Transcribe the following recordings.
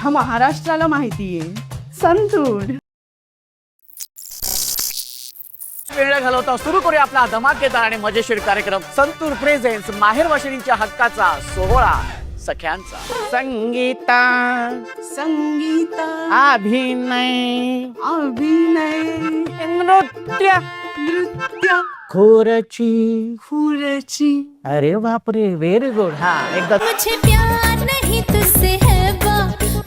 अख्ख्या महाराष्ट्राला माहितीये संतूर. वेळ घालवता सुरू करूया आपला धमाकेदार आणि मजेशीर कार्यक्रम. संतूर प्रेझेन्स माहेर वाशिनीच्या हक्काचा सोहळा सख्यांचा. संगीता. संगीता. अभिनय. अभिनय. नृत्य. नृत्य. खोरची. खुरची. अरे बापरे व्हेरी गुड हा एकदा मुझे प्यार नहीं तुझसे है बा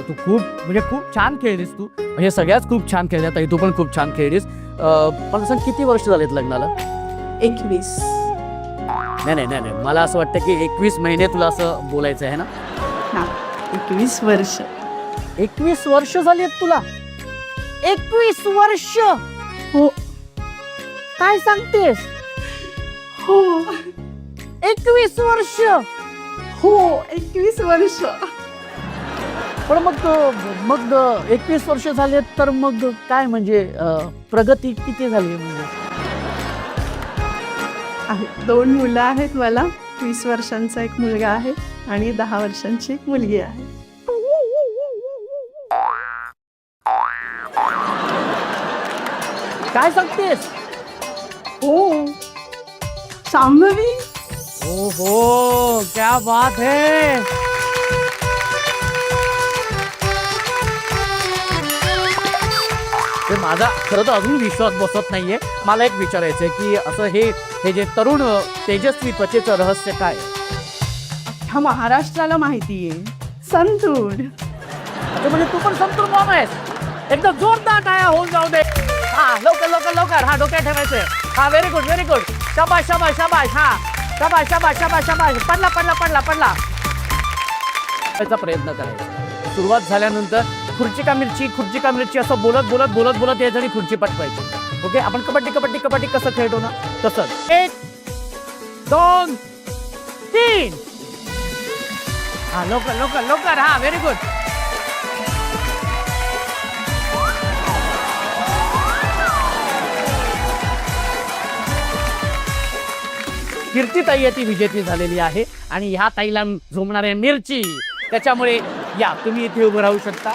सांगतो तू खूप म्हणजे खूप छान खेळलीस तू. म्हणजे सगळ्याच खूप छान खेळल्या ताई तू पण खूप छान खेळलीस. अं, पण सांग किती वर्ष झालेत लग्नाला? एकवीस. नाही नाही नाही नाही. मला असं वाटतं की एकवीस महिने तुला असं बोलायचं आहे ना? हा एकवीस वर्ष. एकवीस वर्ष झाली आहेत तुला? एकवीस वर्ष! हो. काय सांगतेस? हो. एकवीस वर्ष! हो एकवीस वर्ष. पण मग मग एकवीस वर्ष झाले तर मग काय म्हणजे प्रगती किती झाली म्हणजे? दोन मुलं आहेत मला. वीस वर्षांचा एक मुलगा आहे आणि दहा वर्षांची एक मुलगी आहे. काय सांगतेस? हो. शांभवी. ओहो क्या बात है. माझा खरं तर अजून विश्वास बसत नाहीये. मला एक विचारायचंय की असं हे हे जे तरुण तेजस्वी त्वचेचं रहस्य काय अख्ख्या महाराष्ट्राला माहितीये संतूर. आता म्हणजे तू पण संतूर मॉम आहेस. एकदम जोरदार टाळ्या होऊन जाऊ दे. हा लवकर लवकर लवकर. हा डोक्यात ठेवायचंय. हा व्हेरी गुड व्हेरी गुड शाबाश शाबाश शाबाश हा. शाबाश शाबाश शाबाश शाबाश पडला पडला पडला पडला. याचा प्रयत्न करायचा. सुरुवात झाल्यानंतर खुर्ची का मिरची? खुर्ची का मिरची? असं बोलत बोलत बोलत बोलत या आणि खुर्ची पटवायची ओके आपण कबड्डी कबड्डी कबड्डी कसं खेळतो ना तसंच. एक दोन तीन. हा लवकर लवकर लवकर. हा व्हेरी गुड कीर्ती ताई आहे ती विजेती झालेली आहे आणि ह्या ताईला झोमणाऱ्या मिरची. त्याच्यामुळे या तुम्ही इथे उभं राहू शकता.